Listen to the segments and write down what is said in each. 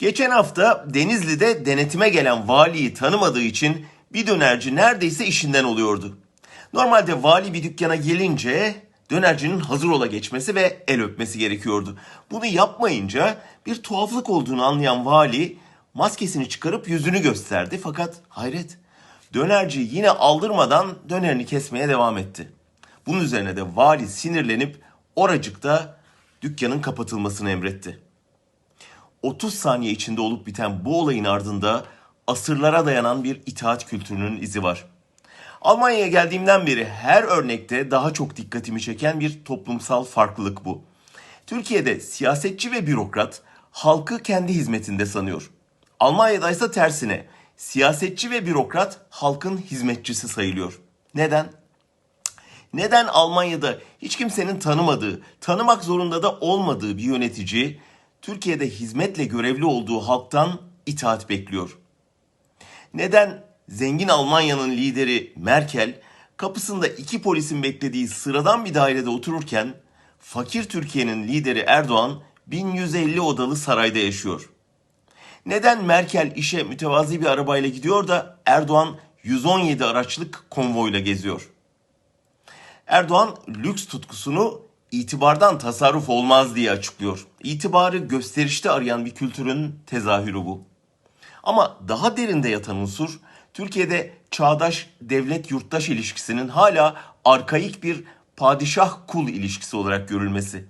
Geçen hafta Denizli'de denetime gelen valiyi tanımadığı için bir dönerci neredeyse işinden oluyordu. Normalde vali bir dükkana gelince dönercinin hazır ola geçmesi ve el öpmesi gerekiyordu. Bunu yapmayınca bir tuhaflık olduğunu anlayan vali maskesini çıkarıp yüzünü gösterdi fakat hayret dönerci yine aldırmadan dönerini kesmeye devam etti. Bunun üzerine de vali sinirlenip oracıkta dükkanın kapatılmasını emretti. 30 saniye içinde olup biten bu olayın ardında asırlara dayanan bir itaat kültürünün izi var. Almanya'ya geldiğimden beri her örnekte daha çok dikkatimi çeken bir toplumsal farklılık bu. Türkiye'de siyasetçi ve bürokrat halkı kendi hizmetinde sanıyor. Almanya'da ise tersine siyasetçi ve bürokrat halkın hizmetçisi sayılıyor. Neden? Neden Almanya'da hiç kimsenin tanımadığı, tanımak zorunda da olmadığı bir yönetici Türkiye'de hizmetle görevli olduğu halktan itaat bekliyor? Neden zengin Almanya'nın lideri Merkel kapısında iki polisin beklediği sıradan bir dairede otururken fakir Türkiye'nin lideri Erdoğan 1150 odalı sarayda yaşıyor? Neden Merkel işe mütevazi bir arabayla gidiyor da Erdoğan 117 araçlık konvoyla geziyor? Erdoğan lüks tutkusunu itibardan tasarruf olmaz diye açıklıyor. İtibarı gösterişte arayan bir kültürün tezahürü bu. Ama daha derinde yatan unsur Türkiye'de çağdaş devlet yurttaş ilişkisinin hala arkaik bir padişah kul ilişkisi olarak görülmesi.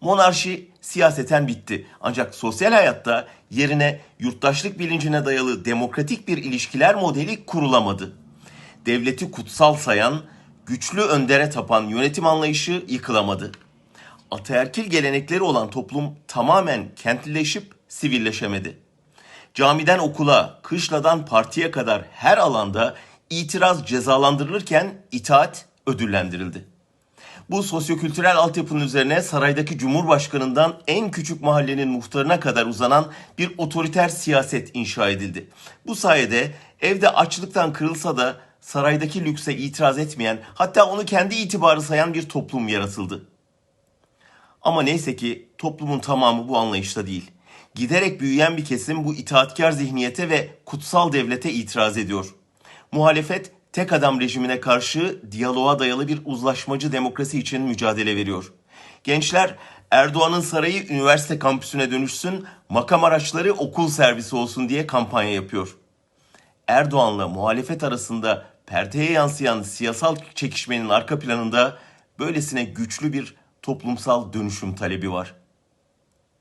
Monarşi siyaseten bitti. Ancak sosyal hayatta yerine yurttaşlık bilincine dayalı demokratik bir ilişkiler modeli kurulamadı. Devleti kutsal sayan, güçlü öndere tapan yönetim anlayışı yıkılamadı. Ataerkil gelenekleri olan toplum tamamen kentlileşip sivilleşemedi. Camiden okula, kışladan partiye kadar her alanda itiraz cezalandırılırken itaat ödüllendirildi. Bu sosyokültürel altyapının üzerine saraydaki cumhurbaşkanından en küçük mahallenin muhtarına kadar uzanan bir otoriter siyaset inşa edildi. Bu sayede evde açlıktan kırılsa da saraydaki lükse itiraz etmeyen hatta onu kendi itibarı sayan bir toplum yaratıldı. Ama neyse ki toplumun tamamı bu anlayışta değil. Giderek büyüyen bir kesim bu itaatkar zihniyete ve kutsal devlete itiraz ediyor. Muhalefet tek adam rejimine karşı diyaloğa dayalı bir uzlaşmacı demokrasi için mücadele veriyor. Gençler Erdoğan'ın sarayı üniversite kampüsüne dönüşsün, makam araçları okul servisi olsun diye kampanya yapıyor. Erdoğan'la muhalefet arasında perdeye yansıyan siyasal çekişmenin arka planında böylesine güçlü bir toplumsal dönüşüm talebi var.